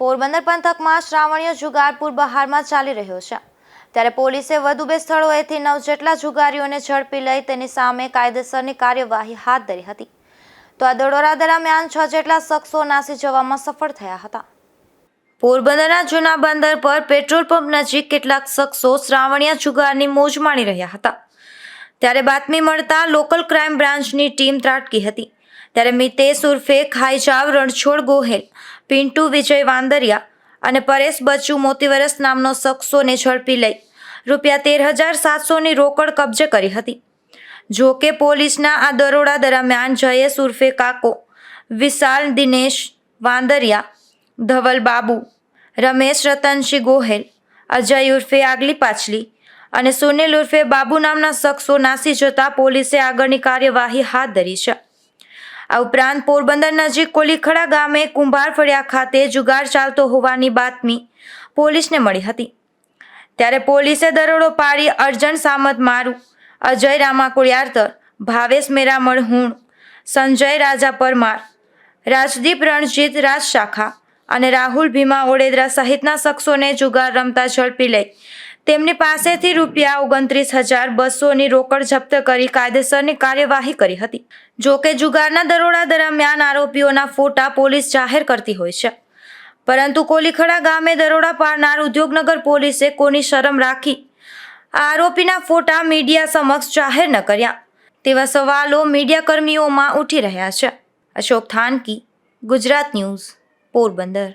પોરબંદર પંથકમાં શ્રાવણીય જુગારપુર બહારમાં ચાલી રહ્યો છે. ત્યારે પોલીસે વધુ બે સ્થળોએથી નવ જેટલા જુગારીઓને ઝડપી લઈ તેની સામે કાયદેસરની કાર્યવાહી હાથ ધરી હતી. તો આ દરોડા દરમિયાન છ જેટલા શખ્સો નાસી જવામાં સફળ થયા હતા. પોરબંદરના જૂના બંદર પર પેટ્રોલ પંપ નજીક કેટલાક શખ્સો શ્રાવણીયા જુગારની મોજ માણી રહ્યા હતા. ત્યારે બાતમી મળતા લોકલ ક્રાઇમ બ્રાન્ચની ટીમ ત્રાટકી હતી. ત્યારે મિતેશ ઉર્ફે ખાઈજાવ રણછોડ ગોહેલ, પિન્ટુ વિજય વાંદરિયા અને પરેશ બચ્ચુ મોતીવરસ નામનો શખ્સોને ઝડપી લઈ રૂપિયા તેર હજાર સાતસોની રોકડ કબજે કરી હતી. જો કે પોલીસના આ દરોડા દરમિયાન જયેશ ઉર્ફે કાકો, વિશાલ દિનેશ વાંદરિયા, ધવલ બાબુ, રમેશ રતનસિંહ ગોહેલ, અજય ઉર્ફે આગલી પાછલી અને સુનિલ ઉર્ફે બાબુ નામના શખ્સો નાસી જતા પોલીસે આગળની કાર્યવાહી હાથ ધરી છે. આ ઉપરાંત પોરબંદર નજીક કોલીખડા ગામે કુંભાર ફળિયા ખાતે જુગાર ચાલતો હોવાની બાતમી પોલીસને મળી હતી. ત્યારે પોલીસે દરોડો પાડી અર્જન સામત મારું, અજય રામા કુળિયારતર ભાવેશ મેરામણ હુણ, સંજય રાજા પરમાર, રાજદીપ રણજીત રાજ શાખા અને રાહુલ ભીમા ઓડેદરા સહિતના શખ્સોને જુગાર રમતા ઝડપી લઈ તેમની પાસેથી રૂપિયા ઓગણત્રીસ હજાર બસોની રોકડ જપ્ત કરી કાયદેસરની કાર્યવાહી કરી હતી. જોકે જુગારના દરોડા દરમિયાન આરોપીઓના ફોટા પોલીસ જાહેર કરતી હોય છે. પરંતુ કોલીખડા ગામે દરોડા પાડનાર ઉદ્યોગનગર પોલીસે કોની શરમ રાખી? આરોપીના ફોટા મીડિયા સમક્ષ જાહેર ન કર્યા. તેવા સવાલો મીડિયા કર્મીઓમાં ઉઠી રહ્યા છે. અશોક થાનકી, ગુજરાત ન્યૂઝ, પોરબંદર.